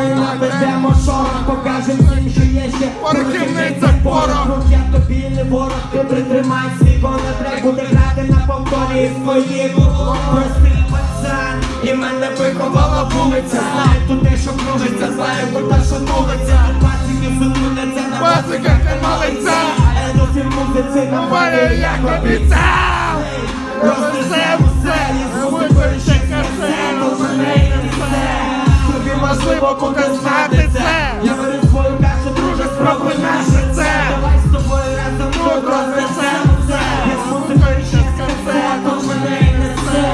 І наведемо шорох, покажемо всім, що є ще. Порохівниця порох. Я тобі не ворог, ти притримай свій треба буде грати на повторі своїх Простий пацан, і мене виховала вулиця. Знаю тут те, що кружиться, знаю тут те, що нулиться Пацики сутуляться на Пациках нема лиця. Едофіль музиці на Валя, як обіцяв! Рознесе важливо буде знати це. Я беру свою кашу, друже, спробуй наше це. Давай з тобою разом тут рознесемо це. Я з музикою ще скасе, тут мене й несе.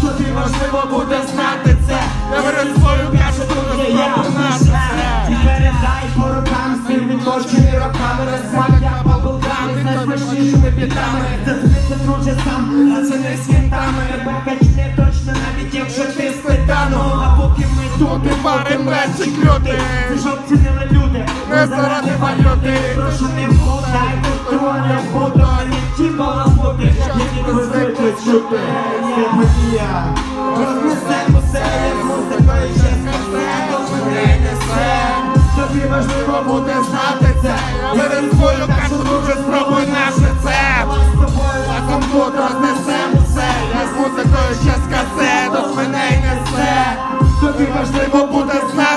Тобі важливо буде знати це. Я беру свою кашу, друже, спробуй наше. І передай по рукам відточений роками Розсмак я побулкам, з найсмачнішими бітами. Це зміцне друже сам, а це не з кінтами. Тебе качне точно, навіть якщо ти Ти пари люди. Це жовті не люди, Не заради валюти. Прошу не вкладай, тут не ані ті баламути Які ви звикли чути, подія Рознесемо все, як музикою ще мене несе Тобі важливо буде знати це. Я беру свою кашу, друже, спробуй Тој имаш лево подесна